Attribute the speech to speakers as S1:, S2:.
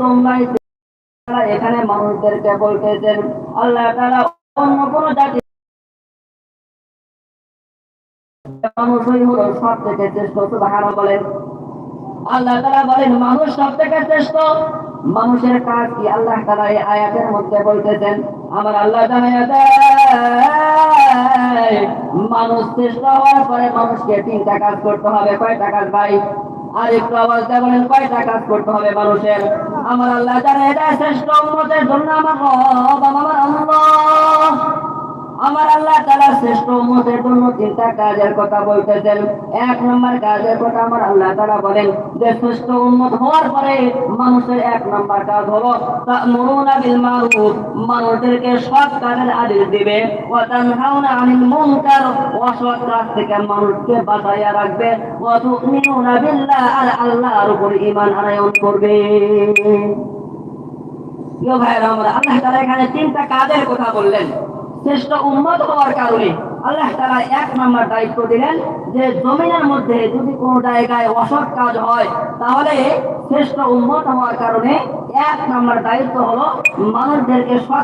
S1: তোমরাই এখানে মানুষদেরকে বলতেছেন, আল্লাহ তারা অন্য জাতি মানুষই সব থেকে শ্রেষ্ঠ বলেন। আল্লাহ তারা বলেন, মানুষ সব থেকে শ্রেষ্ঠ। মানুষের কাজ কি? আল্লাহ তারা এই আয়াতের মধ্যে বলতেছেন, আমার আল্লাহ মানুষ শ্রেষ্ঠ হওয়ার পরে মানুষকে তিনটা কাজ করতে হবে। কয়টা কাজ ভাই? আর একটু আওয়াজ দিয়ে, বলেন, কয়টা কাজ করতে হবে মানুষের? আমার আল্লাহ জানে, এটা শ্রেষ্ঠ জন্য আমার আল্লাহ আমার আল্লাহ তালা শ্রেষ্ঠ উম্মতের জন্য তিনটা কাজের কথা বলতেছেন। এক নম্বর কাজের কথা আমার আল্লাহ তালা বলেন যে, শ্রেষ্ঠ উন্মত হওয়ার পরে মানুষের এক নম্বর কাজ হলো তা'মুরুনা বিল মারুফ। মানুষদেরকে সৎ কাজের আদেশ দিবে। ওয়া তানহাউনা আনিল মুনকার। অসৎ কাজ থেকে মানুষকে বাঁচাইয়া রাখবে। ওয়া তু'মিনুনা বিল্লাহ। আর আল্লাহর উপর ঈমান আনয়ন করবে। প্রিয় ভাইয়েরা, আমরা আল্লাহ তাআলা এখানে তিনটা কাজের কথা বললেন। শ্রেষ্ঠ উন্মত হওয়ার কারণে আল্লাহ তারা এক নম্বর দায়িত্ব দিলেন যে জমিনের মধ্যে যদি কোনো জায়গায় অসৎ কাজ হয়, তাহলে শ্রেষ্ঠ উন্মত হওয়ার কারণে এক নম্বর দায়িত্ব হলো মানুষদেরকে সৎ